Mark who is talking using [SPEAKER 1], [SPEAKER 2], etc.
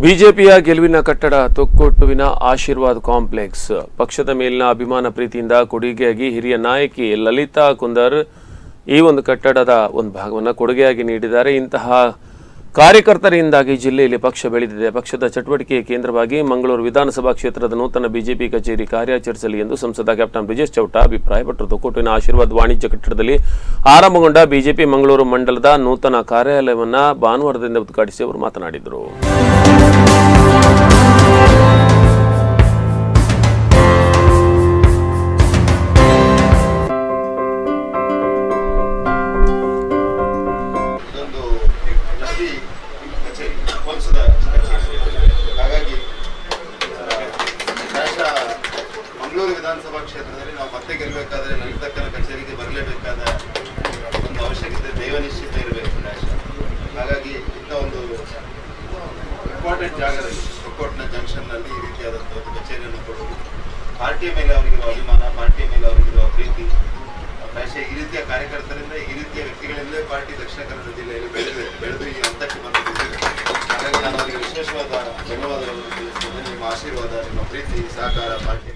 [SPEAKER 1] ಬಿಜೆಪಿಯ ಗೆಲುವಿನ ಕಟ್ಟಡ ತೊಕ್ಕೊಟ್ಟುವಿನ ಆಶೀರ್ವಾದ್ ಕಾಂಪ್ಲೆಕ್ಸ್. ಪಕ್ಷದ ಮೇಲಿನ ಅಭಿಮಾನ ಪ್ರೀತಿಯಿಂದ ಕೊಡುಗೆಯಾಗಿ ಹಿರಿಯ ನಾಯಕಿ ಲಲಿತಾ ಕುಂದರ್ ಈ ಒಂದು ಕಟ್ಟಡದ ಒಂದು ಭಾಗವನ್ನು ಕೊಡುಗೆಯಾಗಿ ನೀಡಿದ್ದಾರೆ. ಇಂತಹ ಕಾರ್ಯಕರ್ತರಿಂದಾಗಿ ಜಿಲ್ಲೆಯಲ್ಲಿ ಪಕ್ಷ ಬೆಳೆದಿದೆ. ಪಕ್ಷದ ಚಟುವಟಿಕೆಯ ಕೇಂದ್ರವಾಗಿ ಮಂಗಳೂರು ವಿಧಾನಸಭಾ ಕ್ಷೇತ್ರದ ನೂತನ ಬಿಜೆಪಿ ಕಚೇರಿ ಕಾರ್ಯಾಚರಿಸಲಿ ಎಂದು ಸಂಸದ ಕ್ಯಾಪ್ಟನ್ ಬ್ರಿಜೇಶ್ ಚೌಟ ಅಭಿಪ್ರಾಯಪಟ್ಟರು. ತೊಕ್ಕೋಟಿನ ಆಶೀರ್ವಾದ್ ವಾಣಿಜ್ಯ ಕಟ್ಟಡದಲ್ಲಿ ಆರಂಭಗೊಂಡ ಬಿಜೆಪಿ ಮಂಗಳೂರು ಮಂಡಲದ ನೂತನ ಕಾರ್ಯಾಲಯವನ್ನು ಭಾನುವಾರದಿಂದ ಉದ್ಘಾಟಿಸಿ ಅವರು ಮಾತನಾಡಿದರು.
[SPEAKER 2] ವಿಧಾನಸಭಾ ಕ್ಷೇತ್ರದಲ್ಲಿ ನಾವು ಮತ್ತೆ ಗೆಲ್ಲಬೇಕಾದ್ರೆ ಲಲಿತಕ್ಕನ ಕಚೇರಿಗೆ ಬರಲೇಬೇಕಾದ ಒಂದು ಅವಶ್ಯಕತೆ ದೈವನಿಶ್ಚಿತ ಇರಬೇಕು ಪ್ರಾಯಶಃ ಹಾಗಾಗಿ ಇಂಥ ಒಂದು ಇಂಪಾರ್ಟೆಂಟ್ ಜಾಗದಲ್ಲಿ. ಹೊಕ್ಕೋಟ್ನ ಜಂಕ್ಷನ್ನಲ್ಲಿ ಈ ರೀತಿಯಾದಂಥ ಒಂದು ಕಚೇರಿಯನ್ನು ಕೊಡೋದು. ಪಾರ್ಟಿಯ ಮೇಲೆ ಅವರಿಗಿರುವ ಅಭಿಮಾನ ಪಾರ್ಟಿಯ ಮೇಲೆ ಅವರಿಗಿರುವ ಪ್ರೀತಿ ಪ್ರಾಯಶಃ ಈ ರೀತಿಯ ಕಾರ್ಯಕರ್ತರಿಂದ ಈ ರೀತಿಯ ವ್ಯಕ್ತಿಗಳಿಂದಲೇ ಪಾರ್ಟಿ ದಕ್ಷಿಣ ಕನ್ನಡ ಜಿಲ್ಲೆಯಲ್ಲಿ ಬೆಳೆದಿದೆ. ಬೆಳೆದು ಈ ಹಂತಕ್ಕೆ ಬಂದಿದೆ ಹಾಗಾಗಿ ನಾನು ಅವರಿಗೆ ವಿಶೇಷವಾದ ಧನ್ಯವಾದಗಳನ್ನು ತಿಳಿಸ್ತೇನೆ. ನಿಮ್ಮ ಆಶೀರ್ವಾದ ನಿಮ್ಮ ಪ್ರೀತಿ ಸಹಕಾರ ಪಾರ್ಟಿ